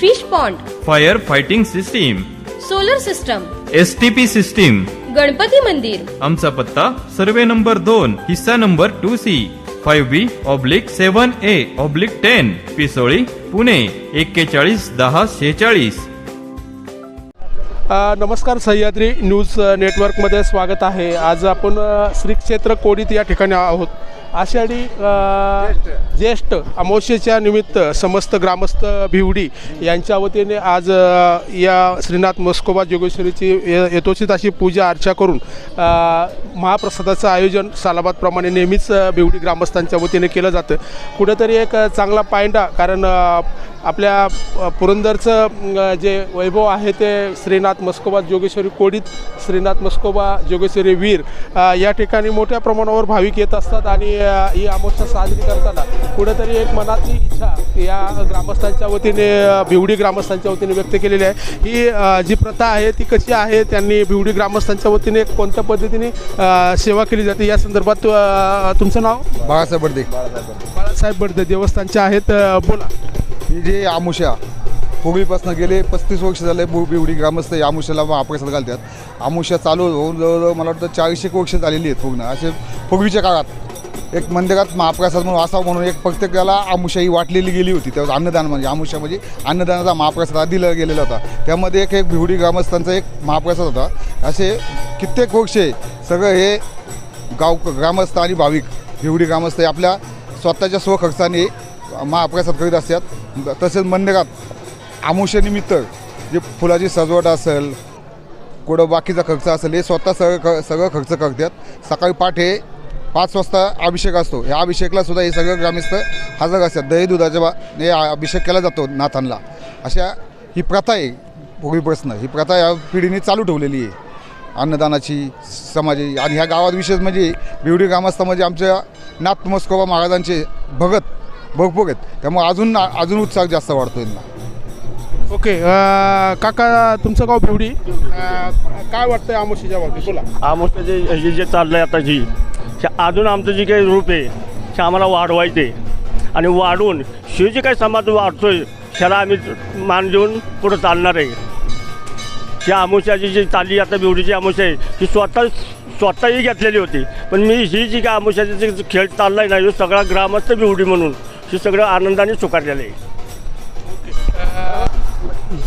Fish pond fire fighting system solar system S T P system Ganpati मंदिर आमचा पत्ता survey number दोन हिस्सा number two C five B oblique seven A oblique ten Pisoli Pune एक्केचाळीस दहा शेचाळीस नमस्कार Sahyadri news नेटवर्कमध्ये स्वागत आहे. आज आपण श्री क्षेत्र कोडीत या ठिकाणी आहोत. आषाढी ज्येष्ठ अमावस्येच्या निमित्त समस्त ग्रामस्थ भिवडी यांच्या वतीने आज या श्रीनाथ मस्कोबा जोगेश्वरीची य- यथोचित अशी पूजा अर्चा करून महाप्रसादाचं आयोजन सालाबादप्रमाणे नेहमीच भिवडी ग्रामस्थांच्या वतीने केलं जातं. कुठेतरी एक चांगला पायंडा कारण आपल्या पुरंदरचं जे वैभव आहे ते श्रीनाथ मस्कोबा जोगेश्वरी कोडीत श्रीनाथ मस्कोबा जोगेश्वरी वीर या ठिकाणी मोठ्या प्रमाणावर भाविक येत असतात आणि ही अमावस्या साजरी करताना कुठेतरी एक मनातली इच्छा या ग्रामस्थांच्या वतीने भिवडी ग्रामस्थांच्या वतीने व्यक्त केलेली आहे. ही जी प्रथा आहे ती कशी आहे त्यांनी भिवडी ग्रामस्थांच्या वतीने कोणत्या पद्धतीने सेवा केली जाते या संदर्भात तुमचं नाव? बाळासाहेब बर्डे बाळासाहेब बडदे देवस्थानचे आहेत बोला. ही जे आमुषा पूर्वीपासून गेले पस्तीस वर्ष झाले बु- बिवडी ग्रामस्थ या आमुष्याला महाप्रसाद घालतात. आमुष्या चालू होऊन जवळजवळ मला वाटतं चाळीसशे वर्ष झालेली आहेत पूर्ण. असे पूर्वीच्या काळात. एक मंदिरात महाप्रसाद म्हणून असावं म्हणून एक प्रत्येकाला आमुषा वाटलेली गेली होती. तेव्हा अन्नदान म्हणजे आमुषा म्हणजे अन्नदानाचा महाप्रसाद दिला गेलेला होता. त्यामध्ये एक एक भिवडी ग्रामस्थांचा एक महाप्रसाद होता. असे कित्येक वर्षे सगळं हे गाव ग्रामस्थ आणि भाविक भिवडी ग्रामस्थ हे आपल्या स्वतःच्या स्वखर्चाने महाप्रसाद करीत असतात. तसेच मंदिरात आमुष्यानिमित्त जे फुलाची सजवट असेल कुठं बाकीचा खर्च असेल हे स्वतः सगळं ख सगळं खर्च करतात. सकाळी पाठ हे पाच वाजता अभिषेक असतो. ह्या अभिषेकला सुद्धा हे सगळं ग्रामस्थ हजर असतात. दही दुधाच्या बा हे अभिषेक केला जातो नाथांना. अशा ही प्रथा आहे. पूर्वीपासून ही प्रथा या पिढीने चालू ठेवलेली आहे. अन्नदानाची समाजी आणि ह्या गावात विशेष म्हणजे बिवडी ग्रामस्थ म्हणजे आमच्या नाथ मस्कोबा महाराजांचे भगत भरपूर आहेत. त्यामुळे अजून अजून उत्साह जास्त वाढतो यांना. ओके काका तुमचं गाव भिवडी अ, काय वाटतंय आमोशीच्या बाबतीत? बोला. आमचं जे जे चाललं आहे आता जी अजून आमचं जे काही रूप आहे ते आम्हाला वाढवायचे आणि वाढवून शिव जे काही समाज वाढतो आहे त्याला आम्ही मान देऊन पुढं चालणार आहे. त्या आमुष्याची जी चालली आता बिवडीची आमुष्या आहे ही स्वतः स्वतःही घेतलेली होती. पण मी ही जी काय आमुष्याची जी खेळ चालला आहे ना हे सगळा ग्रामस्थ बिवडी म्हणून हे सगळं आनंदाने स्वीकारलेलं आहे.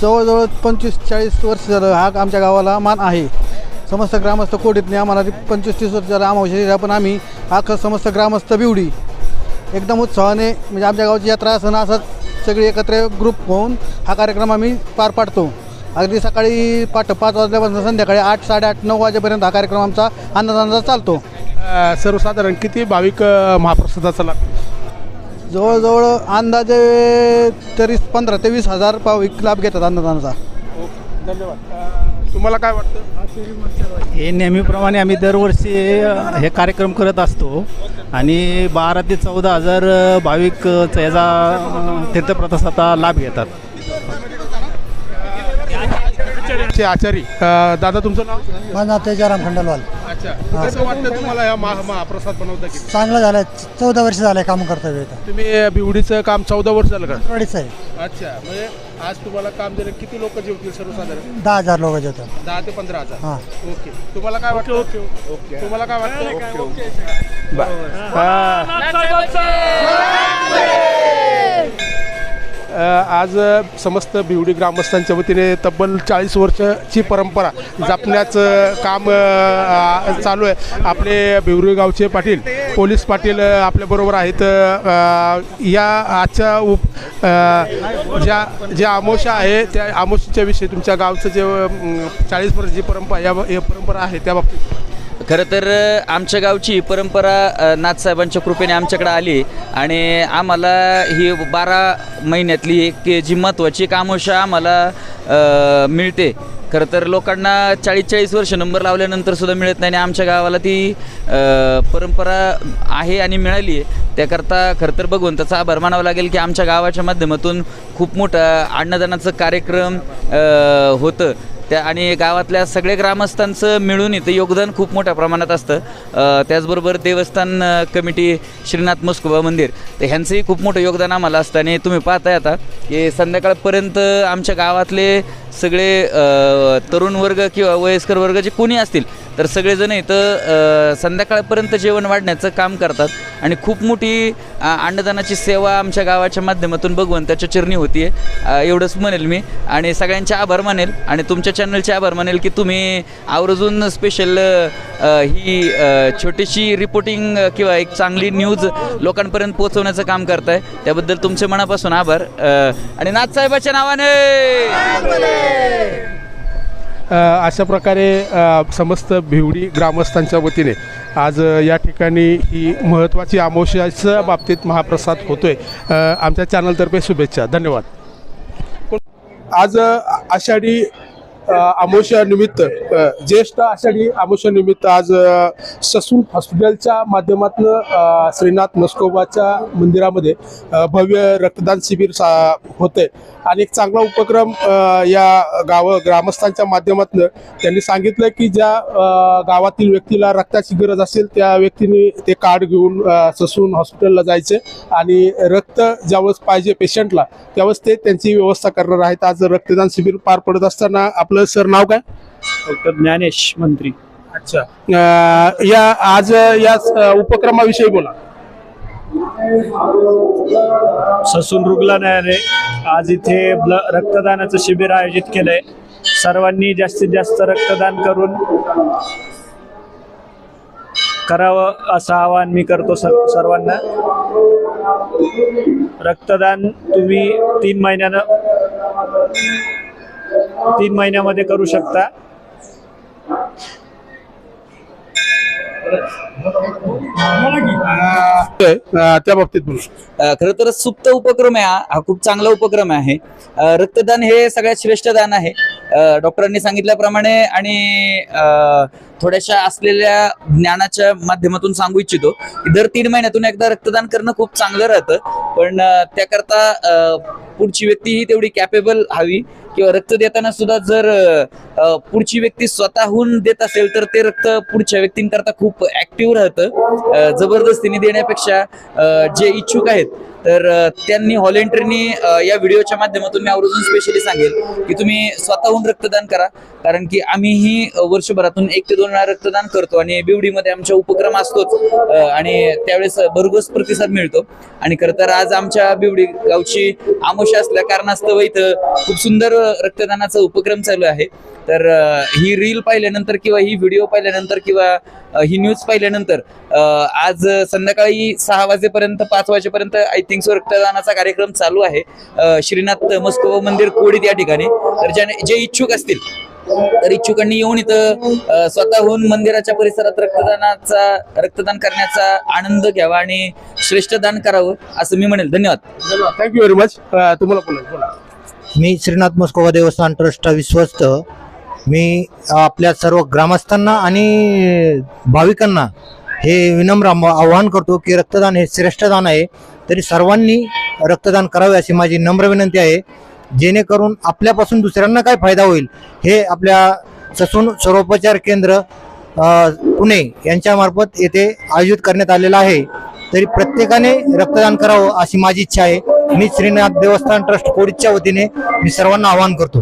जवळजवळ पंचवीस चाळीस वर्ष झालं हा आमच्या गावाला मान आहे. समस्त ग्रामस्थ कोडीतने आम्हाला ती पंचवीस तीस वर्ष झालं आम्हाला पण आम्ही हा ख- समस्त ग्रामस्थ बिवडी एकदम उत्साहाने म्हणजे आमच्या गावाची यात्रा असं ना असंच सगळी एकत्र ग्रुप होऊन हा कार्यक्रम आम्ही पार पाडतो. अगदी सकाळी पाठ पाच वाजल्यापासून संध्याकाळी आठ साडेआठ नऊ वाजेपर्यंत हा कार्यक्रम आमचा अन्नदानाचा चालतो. सर्वसाधारण किती भाविक महाप्रसादाचा लाभ? जवळजवळ अंदाजे तरी पंधरा ते वीस हजार भाविक लाभ घेतात अन्नदानाचा धन्यवाद. तुम्हाला काय वाटतं? हे नेहमीप्रमाणे आम्ही दरवर्षी हे कार्यक्रम करत असतो. आणि बारा ते चौदा हजार भाविक याचा अ, तीर्थप्रसादाचा लाभ घेतात. आचारी दादा तुमचं नाव? माझं नाव तेजाराम खंडलवाल. अच्छा. कसं वाटतं तुम्हाला हा महा महाप्रसाद बनवता की? चांगलं झालं. चौदा वर्ष झालं काम करतोय इथं. तुम्ही अ, भिवडीचं काम चौदा वर्ष झालं का? थोडीच आहे. अच्छा. म्हणजे आज तुम्हाला काम दिलं. किती लोक जेवतील सर्वसाधारण? दहा हजार लोक जेवतात. दहा ते पंधरा हजार. हां. ओके. तुम्हाला काय वाटतं? Okay okay. तुम्हाला काय वाटतं? अ, आज समस्त भिवडी ग्रामस्थांच्या वतीने तब्बल चाळीस वर्षाची परंपरा जपण्याचं काम चालू आहे. आपले भिवडी गावचे पाटील पोलीस पाटील आपल्याबरोबर आहेत. या आजच्या उप ज्या ज्या आमोशा आहे त्या आमोशीच्या विषयी तुमच्या गावचं जे चाळीस वर्ष जी परंपरा या या परंपरा आहे त्या बाबतीत. खरं तर आमच्या गावची परंपरा नाथसाहेबांच्या कृपेने आमच्याकडे आली आणि आम्हाला ही बारा महिन्यातली एक जी महत्त्वाची कामोशा आम्हाला मिळते. खरं तर लोकांना चाळीस चाळीस वर्ष नंबर लावल्यानंतर सुद्धा मिळत नाही आणि आमच्या गावाला ती परंपरा आहे आणि मिळाली आहे. त्याकरता खरं तर भगवंताचा आभार मानावा लागेल की आमच्या गावाच्या माध्यमातून खूप मोठं अन्नदानाचं कार्यक्रम होतं. त्या आणि गावातल्या सगळ्या ग्रामस्थांचं मिळून इथं योगदान खूप मोठ्या प्रमाणात असतं. त्याचबरोबर देवस्थान कमिटी श्रीनाथ मस्कोबा मंदिर तर ह्यांचंही खूप मोठं योगदान आम्हाला असतं. आणि तुम्ही पाहताय आता की संध्याकाळपर्यंत आमच्या गावातले सगळे तरुण वर्ग किंवा वयस्कर वर्ग जे कोणी असतील तर सगळेजण इथं संध्याकाळपर्यंत जेवण वाढण्याचं काम करतात. आणि खूप मोठी अन्नदानाची सेवा आमच्या गावाच्या माध्यमातून बघून त्याच्या चिरणी होती आहे एवढंच म्हणेल मी. आणि सगळ्यांचे आभार मानेल. आणि तुमच्या चॅनलचे आभार मानेल की तुम्ही आवर्जून स्पेशल ही छोटीशी रिपोर्टिंग किंवा एक चांगली न्यूज लोकांपर्यंत पोहोचवण्याचं काम करताय. त्याबद्दल तुमचे मनापासून आभार. आणि नाथसाहेबाच्या नावाने! अ, अशा प्रकारे समस्त भिवडी ग्रामस्थांच्या वतीने आज या ठिकाणी ही महत्त्वाची आमोशाच्या बाबतीत महाप्रसाद होतोय. आमच्या चॅनलतर्फे शुभेच्छा. धन्यवाद. आज आषाढी आमोशा निमित्त ज्येष्ठ आषाढी आमोशा निमित्त आज ससून हॉस्पिटलच्या माध्यमातून श्रीनाथ मस्कोबाच्या मंदिरामध्ये भव्य रक्तदान शिबिर सा होते आणि एक चांगला उपक्रम या गाव ग्रामस्थांच्या माध्यमातून त्यांनी सांगितलं की ज्या गावातील व्यक्तीला रक्ताची गरज असेल त्या व्यक्तीने ते कार्ड घेऊन ससून हॉस्पिटलला जायचे आणि रक्त ज्यावेळेस पाहिजे पेशंटला त्यावेळेस ते त्यांची व्यवस्था करणार आहेत. आज रक्तदान शिबिर पार पडत असताना आपलं सर नाव काय? डॉक्टर ज्ञानेश मंत्री. अच्छा. अ, या आज या उपक्रमाविषयी बोला. ससून रुग्णालयाने आज इथे ब्ल रक्तदानाचं शिबिर आयोजित केलंय. सर्वांनी जास्तीत जास्त रक्तदान करून करावं असं आवाहन मी करतो सर सर्वांना. रक्तदान तुम्ही तीन महिन्यानं तीन महिन्यामध्ये करू शकता. त्या बाबतीत खरं तर सुप्त उपक्रम आहे हा. खूप चांगला उपक्रम आहे. रक्तदान हे सगळ्यात श्रेष्ठ दान आहे. डॉक्टरांनी सांगितल्याप्रमाणे आणि अ, थोड्याशा असलेल्या ज्ञानाच्या माध्यमातून सांगू इच्छितो की दर तीन महिन्यातून एकदा रक्तदान करणं खूप चांगलं राहतं. पण त्याकरता पुढची व्यक्ती ही तेवढी कॅपेबल हवी. किंवा रक्त देताना सुद्धा जर पुढची व्यक्ती स्वतःहून देत असेल तर ते रक्त पुढच्या व्यक्तींकरता खूप ऍक्टिव्ह राहतं. जबरदस्तीने देण्यापेक्षा जे इच्छुक आहेत तर त्यांनी व्हॉलेंटरीनी या व्हिडिओच्या माध्यमातून मी आवर्जून स्पेशली सांगेल की तुम्ही स्वतःहून रक्तदान करा. कारण की आम्हीही वर्षभरातून एक ते दोन वेळा रक्तदान करतो आणि बिवडीमध्ये आमच्या उपक्रम असतोच आणि त्यावेळेस भरघोस प्रतिसाद मिळतो. आणि खरं तर आज आमच्या बिवडी गावची आमोशा असल्या कारणास्तव इथं खूप सुंदर रक्तदानाचा उपक्रम चालू आहे. तर ही रील पाहिल्यानंतर किंवा ही व्हिडिओ पाहिल्यानंतर किंवा ही न्यूज पाहिल्यानंतर आज संध्याकाळी सहा वाजेपर्यंत पाच वाजेपर्यंत आय थिंक सो रक्तदानाचा कार्यक्रम चालू आहे. श्रीनाथ मस्कोबा मंदिर कोडीत या ठिकाणी. तर ज्याने जे इच्छुक असतील तर इच्छुकांनी येऊन इथं स्वतःहून मंदिराच्या परिसरात रक्तदानाचा रक्तदान करण्याचा आनंद घ्यावा आणि श्रेष्ठ दान करावं असं मी म्हणेल. धन्यवाद. थँक्यू व्हेरी मच तुम्हाला बोला. मी श्रीनाथ मस्कोबा देवस्थान ट्रस्टचा विश्वस्त. मी आपल्या सर्व ग्रामस्थांना आणि भाविकांना हे विनम्र आवाहन करतो की रक्तदान हे श्रेष्ठ दान आहे. तरी सर्वांनी रक्तदान करावे अशी माझी नम्र विनंती आहे. जेणेकरून आपल्यापासून दुसऱ्यांना काय फायदा होईल हे आपल्या ससून सर्वोपचार केंद्र पुणे यांच्यामार्फत येथे आयोजित करण्यात आलेलं आहे. तरी प्रत्येकाने रक्तदान करावं अशी माझी इच्छा आहे. मी श्रीनाथ देवस्थान ट्रस्ट कोडीच्या वतीने मी सर्वांना आवाहन करतो.